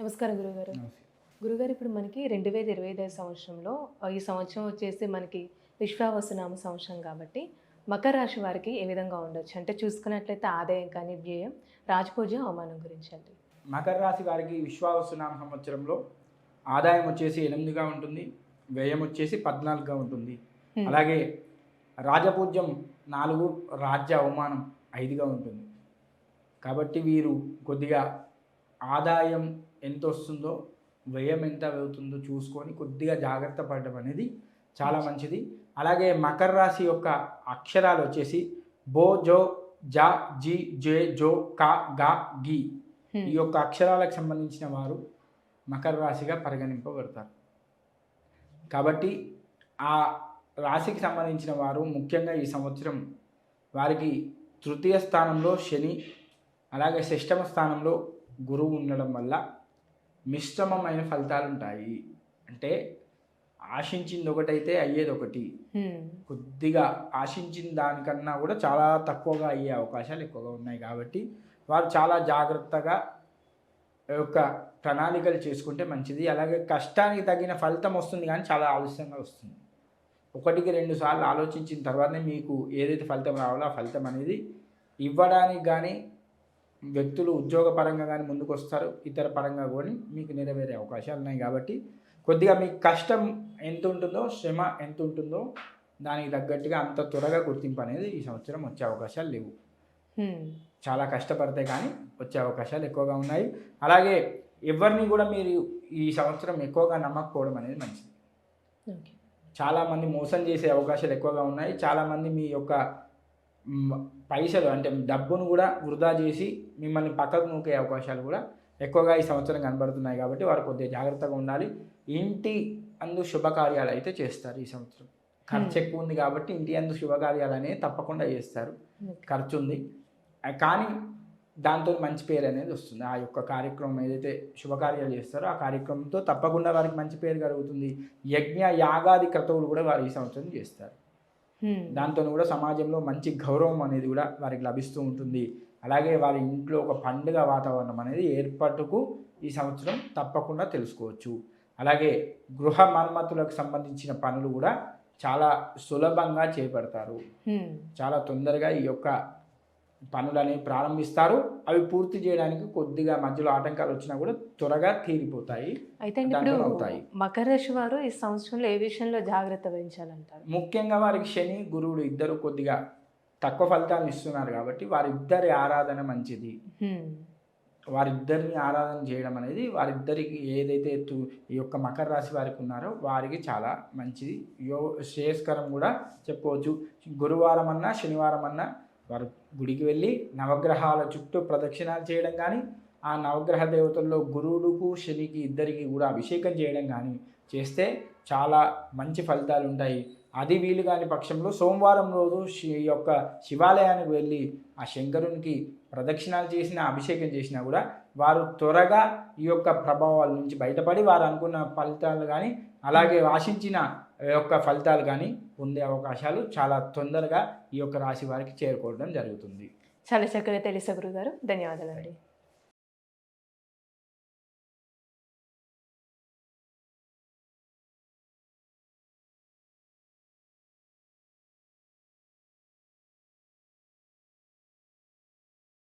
నమస్కారం గురుగారు. గురుగారు ఇప్పుడు మనకి రెండు వేల ఇరవై ఐదు సంవత్సరంలో ఈ సంవత్సరం వచ్చేసి మనకి విశ్వావసునామ సంవత్సరం కాబట్టి మకర రాశి వారికి ఏ విధంగా ఉండొచ్చు? అంటే చూసుకున్నట్లయితే ఆదాయం కానీ వ్యయం రాజపూజ అవమానం గురించి అండి. మకర రాశి వారికి విశ్వావసునామ సంవత్సరంలో ఆదాయం వచ్చేసి ఎనిమిదిగా ఉంటుంది వ్యయం వచ్చేసి పద్నాలుగుగా ఉంటుంది. అలాగే రాజపూజ్యం నాలుగు రాజ్య అవమానం ఐదుగా ఉంటుంది. కాబట్టి వీరు కొద్దిగా ఆదాయం ఎంత వస్తుందో వ్యయం ఎంత అవుతుందో చూసుకొని కొద్దిగా జాగ్రత్త పడడం అనేది చాలా మంచిది. అలాగే మకర రాశి యొక్క అక్షరాలు వచ్చేసి బో జో జా జి జే జో కా గా గి. ఈ యొక్క అక్షరాలకు సంబంధించిన వారు మకర రాశిగా పరిగణింపబడతారు. కాబట్టి ఆ రాశికి సంబంధించిన వారు ముఖ్యంగా ఈ సంవత్సరం వారికి తృతీయ స్థానంలో శని అలాగే షష్టమ స్థానంలో గురువు ఉండడం వల్ల మిశ్రమమైన ఫలితాలు ఉంటాయి అంటే ఆశించింది ఒకటైతే అయ్యేది ఒకటి. కొద్దిగా ఆశించిన దానికన్నా కూడా చాలా తక్కువగా అయ్యే అవకాశాలు ఎక్కువగా ఉన్నాయి కాబట్టి వారు చాలా జాగ్రత్తగా యొక్క ప్రణాళికలు చేసుకుంటే మంచిది. అలాగే కష్టానికి తగిన ఫలితం వస్తుంది కానీ చాలా ఆలస్యంగా వస్తుంది. ఒకటికి రెండు సార్లు ఆలోచించిన తర్వాతనే మీకు ఏదైతే ఫలితం రావాలో ఆ ఫలితం అనేది ఇవ్వడానికి కానీ వ్యక్తులు ఉద్యోగపరంగా కానీ ముందుకు వస్తారు ఇతర పరంగా కూడా మీకు నెరవేరే అవకాశాలు ఉన్నాయి కాబట్టి కొద్దిగా మీ కష్టం ఎంత ఉంటుందో శ్రమ ఎంత ఉంటుందో దానికి తగ్గట్టుగా అంత త్వరగా గుర్తింపు అనేది ఈ సంవత్సరం వచ్చే అవకాశాలు లేవు. చాలా కష్టపడితే కానీ వచ్చే అవకాశాలు ఎక్కువగా ఉన్నాయి అలాగే ఎవరిని కూడా మీరు ఈ సంవత్సరం ఎక్కువగా నమ్మకపోవడం అనేది మంచిది. చాలామంది మోసం చేసే అవకాశాలు ఎక్కువగా ఉన్నాయి చాలామంది మీ యొక్క పైసలు అంటే డబ్బును కూడా వృధా చేసి మిమ్మల్ని పక్కకు నూకే అవకాశాలు కూడా ఎక్కువగా ఈ సంవత్సరం కనబడుతున్నాయి కాబట్టి వారు కొద్దిగా జాగ్రత్తగా ఉండాలి ఇంటి అందు శుభకార్యాలు అయితే చేస్తారు ఈ సంవత్సరం ఖర్చు Hmm. ఎక్కువ ఉంది కాబట్టి ఇంటి అందు శుభకార్యాలు అనేవి తప్పకుండా చేస్తారు Okay. ఖర్చు ఉంది కానీ దాంతో మంచి పేరు అనేది వస్తుంది ఆ యొక్క కార్యక్రమం ఏదైతే శుభకార్యాలు చేస్తారో ఆ కార్యక్రమంతో తప్పకుండా వారికి మంచి పేరు కలుగుతుంది యజ్ఞ యాగాది క్రతువులు కూడా వారు ఈ సంవత్సరం చేస్తారు Hmm. దాంతో కూడా సమాజంలో మంచి గౌరవం అనేది కూడా వారికి లభిస్తూ ఉంటుంది. అలాగే వారి ఇంట్లో ఒక పండుగ వాతావరణం అనేది ఏర్పాటుకు ఈ సంవత్సరం తప్పకుండా తెలుసుకోవచ్చు. అలాగే గృహ మరమ్మతులకు సంబంధించిన పనులు కూడా చాలా సులభంగా చేపడతారు. చాలా తొందరగా ఈ యొక్క పనులని ప్రారంభిస్తారు. అవి పూర్తి చేయడానికి కొద్దిగా మధ్యలో ఆటంకాలు వచ్చినా కూడా త్వరగా తీరిపోతాయి. అయితే అవుతాయి. మకర రాశి వారు ఈ సంవత్సరంలో ఏ విషయంలో జాగ్రత్త వహించాలంటారు? ముఖ్యంగా వారికి శని గురువులు ఇద్దరు కొద్దిగా తక్కువ ఫలితాలు ఇస్తున్నారు కాబట్టి వారిద్దరి ఆరాధన మంచిది. వారిద్దరిని ఆరాధన చేయడం అనేది వారిద్దరికి ఏదైతే ఈ యొక్క మకర రాశి వారికి ఉన్నారో వారికి చాలా మంచిది. యో శ్రేయస్కరం కూడా చెప్పుకోవచ్చు. గురువారం అన్నా శనివారం అన్నా వారు గుడికి వెళ్ళి నవగ్రహాల చుట్టూ ప్రదక్షిణాలు చేయడం కానీ ఆ నవగ్రహ దేవతల్లో గురువుడుకు శనికి ఇద్దరికి కూడా అభిషేకం చేయడం కానీ చేస్తే చాలా మంచి ఫలితాలు ఉంటాయి అది వీలు కాని పక్షంలో సోమవారం రోజు శి ఈ యొక్క శివాలయానికి వెళ్ళి ఆ శంకరునికి ప్రదక్షిణాలు చేసిన అభిషేకం చేసినా కూడా వారు త్వరగా ఈ యొక్క ప్రభావాల నుంచి బయటపడి వారు అనుకున్న ఫలితాలు కానీ అలాగే ఆశించిన యొక్క ఫలితాలు కానీ పొందే అవకాశాలు చాలా తొందరగా ఈ యొక్క రాశి వారికి చేరుకోవడం జరుగుతుంది. చాలా చక్కగా తెలుసా గురుగారు. ధన్యవాదాలండి.